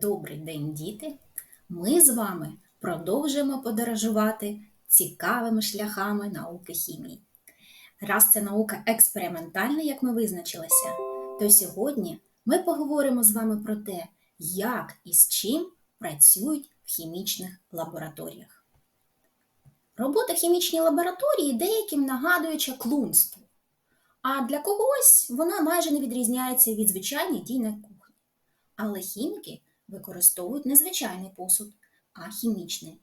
Добрий день, діти! Ми з вами продовжуємо подорожувати цікавими шляхами науки хімії. Раз це наука експериментальна, як ми визначилися, то сьогодні ми поговоримо з вами про те, як і з чим працюють в хімічних лабораторіях. Робота хімічній лабораторії деяким нагадує чаклунство, а для когось вона майже не відрізняється від звичайних дій на кухні. Але хіміки використовують не звичайний посуд, а хімічний.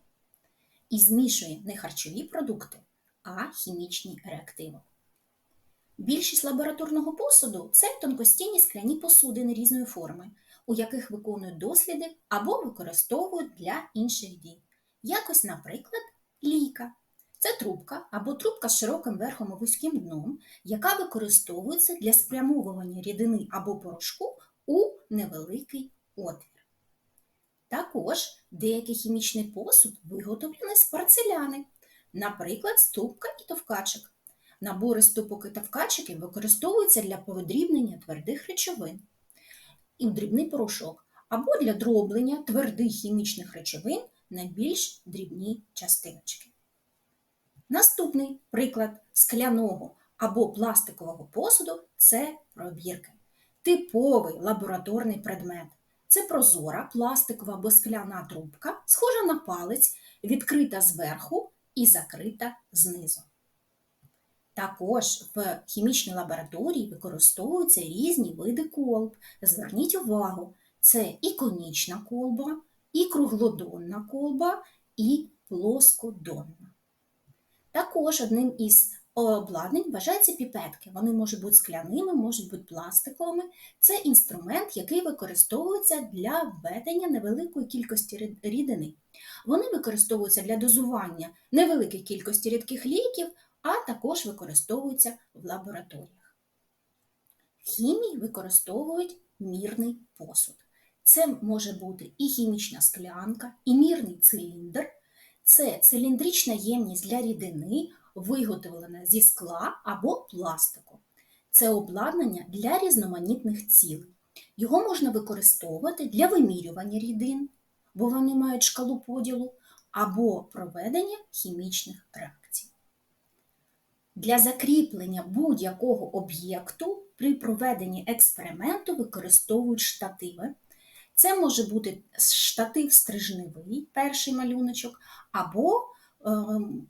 І змішує не харчові продукти, а хімічні реактиви. Більшість лабораторного посуду це тонкостінні скляні посудини різної форми, у яких виконують досліди або використовують для інших дій. Якось, наприклад, лійка. Це трубка або трубка з широким верхом і вузьким дном, яка використовується для спрямовування рідини або порошку у невеликий отвір. Також деякий хімічний посуд виготовлений з порцеляни, наприклад, ступка і товкачик. Набори ступок і товкачиків використовуються для подрібнення твердих речовин і дрібний порошок, або для дроблення твердих хімічних речовин на більш дрібні частиночки. Наступний приклад скляного або пластикового посуду це пробірки. Типовий лабораторний предмет. Це прозора пластикова або скляна трубка, схожа на палець, відкрита зверху і закрита знизу. Також в хімічній лабораторії використовуються різні види колб. Зверніть увагу, це і конічна колба, і круглодонна колба, і плоскодонна. Також одним із обладнань вважаються піпетки. Вони можуть бути скляними, можуть бути пластиковими. Це інструмент, який використовується для введення невеликої кількості рідини. Вони використовуються для дозування невеликої кількості рідких ліків, а також використовуються в лабораторіях. В хімії використовують мірний посуд. Це може бути і хімічна склянка, і мірний циліндр. Це циліндрична ємність для рідини, виготовлена зі скла або пластику. Це обладнання для різноманітних цілей. Його можна використовувати для вимірювання рідин, бо вони мають шкалу поділу, або проведення хімічних реакцій. Для закріплення будь-якого об'єкту при проведенні експерименту використовують штативи. Це може бути штатив стрижневий, перший малюночок, або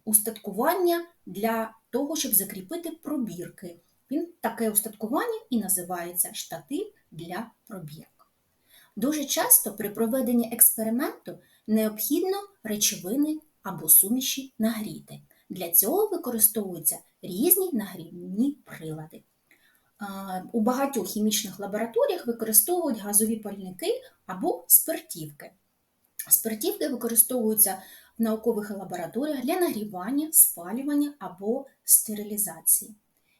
устаткування для того, щоб закріпити пробірки. Він таке устаткування і називається штатив для пробірок. Дуже часто при проведенні експерименту необхідно речовини або суміші нагріти. Для цього використовуються різні нагрівні прилади. У багатьох хімічних лабораторіях використовують газові пальники або спиртівки. Спиртівки використовуються наукових лабораторіях для нагрівання, спалювання або стерилізації.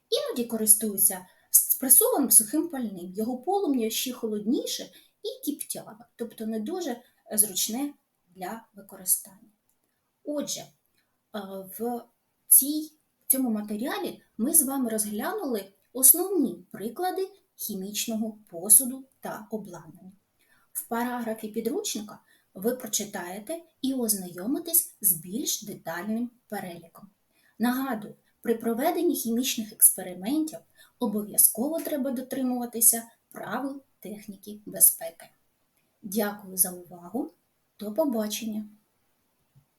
Іноді користуються спресованим сухим пальним. Його полум'я ще холодніше і кіптяве, тобто не дуже зручне для використання. Отже, в цій, в цьому матеріалі ми з вами розглянули основні приклади хімічного посуду та обладнання. В параграфі підручника ви прочитаєте і ознайомитесь з більш детальним переліком. Нагадую, при проведенні хімічних експериментів обов'язково треба дотримуватися правил техніки безпеки. Дякую за увагу! До побачення!